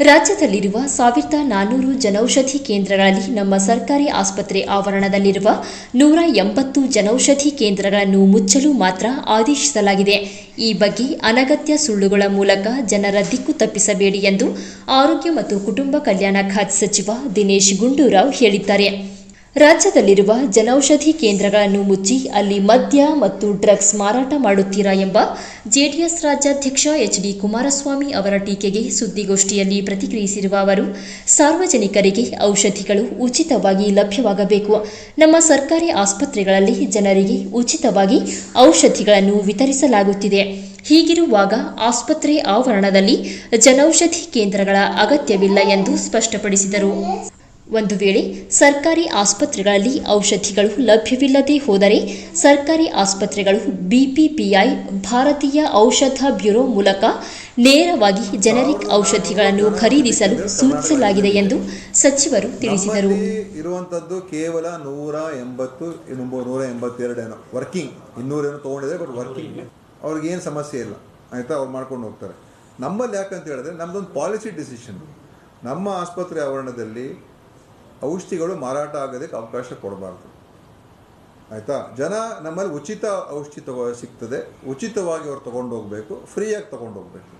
ರಾಜ್ಯದಲ್ಲಿರುವ ಸಾವಿರದ ನಾನ್ನೂರು ಜನೌಷಧಿ ಕೇಂದ್ರಗಳಲ್ಲಿ ನಮ್ಮ ಸರ್ಕಾರಿ ಆಸ್ಪತ್ರೆ ಆವರಣದಲ್ಲಿರುವ ನೂರ ಎಂಬತ್ತು ಜನೌಷಧಿ ಕೇಂದ್ರಗಳನ್ನು ಮುಚ್ಚಲು ಮಾತ್ರ ಆದೇಶಿಸಲಾಗಿದೆ. ಈ ಬಗ್ಗೆ ಅನಗತ್ಯ ಸುಳ್ಳುಗಳ ಮೂಲಕ ಜನರ ದಿಕ್ಕು ತಪ್ಪಿಸಬೇಡಿ ಎಂದು ಆರೋಗ್ಯ ಮತ್ತು ಕುಟುಂಬ ಕಲ್ಯಾಣ ಖಾತೆ ಸಚಿವ ದಿನೇಶ್ ಗುಂಡೂರಾವ್ ಹೇಳಿದ್ದಾರೆ. ರಾಜ್ಯದಲ್ಲಿರುವ ಜನೌಷಧಿ ಕೇಂದ್ರಗಳನ್ನು ಮುಚ್ಚಿ ಅಲ್ಲಿ ಮದ್ಯ ಮತ್ತು ಡ್ರಗ್ಸ್ ಮಾರಾಟ ಮಾಡುತ್ತೀರಾ ಎಂಬ ಜೆಡಿಎಸ್ ರಾಜ್ಯಾಧ್ಯಕ್ಷ ಎಚ್ ಡಿ ಕುಮಾರಸ್ವಾಮಿ ಅವರ ಟೀಕೆಗೆ ಸುದ್ದಿಗೋಷ್ಠಿಯಲ್ಲಿ ಪ್ರತಿಕ್ರಿಯಿಸಿರುವ ಅವರು, ಸಾರ್ವಜನಿಕರಿಗೆ ಔಷಧಿಗಳು ಉಚಿತವಾಗಿ ಲಭ್ಯವಾಗಬೇಕು. ನಮ್ಮ ಸರ್ಕಾರಿ ಆಸ್ಪತ್ರೆಗಳಲ್ಲಿ ಜನರಿಗೆ ಉಚಿತವಾಗಿ ಔಷಧಿಗಳನ್ನು ವಿತರಿಸಲಾಗುತ್ತಿದೆ. ಹೀಗಿರುವಾಗ ಆಸ್ಪತ್ರೆ ಆವರಣದಲ್ಲಿ ಜನೌಷಧಿ ಕೇಂದ್ರಗಳ ಅಗತ್ಯವಿಲ್ಲ ಎಂದು ಸ್ಪಷ್ಟಪಡಿಸಿದರು. ಒಂದು ವೇಳೆ ಸರ್ಕಾರಿ ಆಸ್ಪತ್ರೆಗಳಲ್ಲಿ ಔಷಧಿಗಳು ಲಭ್ಯವಿಲ್ಲದೆ ಹೋದರೆ ಸರ್ಕಾರಿ ಆಸ್ಪತ್ರೆಗಳು ಬಿಪಿಪಿಐ, ಭಾರತೀಯ ಔಷಧ ಬ್ಯೂರೋ ಮೂಲಕ ನೇರವಾಗಿ ಜೆನೆರಿಕ್ ಔಷಧಿಗಳನ್ನು ಖರೀದಿಸಲು ಸೂಚಿಸಲಾಗಿದೆ ಎಂದು ಸಚಿವರು ತಿಳಿಸಿದರು. ಇರುವಂತದ್ದು ಕೇವಲ ನೂರ ಎಂಬತ್ತು ನೂರ ಎಂಬತ್ತೆರಡೇನೋ. ವರ್ಕಿಂಗ್ ಇನ್ನೂರೇನೋ ತೊಗೊಂಡಿದೆ ಬಟ್ ವರ್ಕಿಂಗ್ ಅವ್ರಿಗೆ ಏನು ಸಮಸ್ಯೆ ಇಲ್ಲ. ಆಯಿತಾ? ಅವ್ರು ಮಾಡ್ಕೊಂಡು ಹೋಗ್ತಾರೆ. ನಮ್ಮಲ್ಲಿ ಯಾಕಂತ ಹೇಳಿದ್ರೆ ನಮ್ಮದೊಂದು ಪಾಲಿಸಿ ಡಿಸಿಷನ್ ನಮ್ಮ ಆಸ್ಪತ್ರೆ ಆವರಣದಲ್ಲಿ ಔಷಧಿಗಳು ಮಾರಾಟ ಆಗೋದಕ್ಕೆ ಅವಕಾಶ ಕೊಡಬಾರ್ದು. ಆಯಿತಾ? ಜನ ನಮ್ಮಲ್ಲಿ ಉಚಿತ ಔಷಧಿ ತಗೋ, ಸಿಗ್ತದೆ. ಉಚಿತವಾಗಿ ಅವ್ರು ತೊಗೊಂಡು ಹೋಗಬೇಕು ಫ್ರೀಯಾಗಿ ತೊಗೊಂಡು ಹೋಗಬೇಕು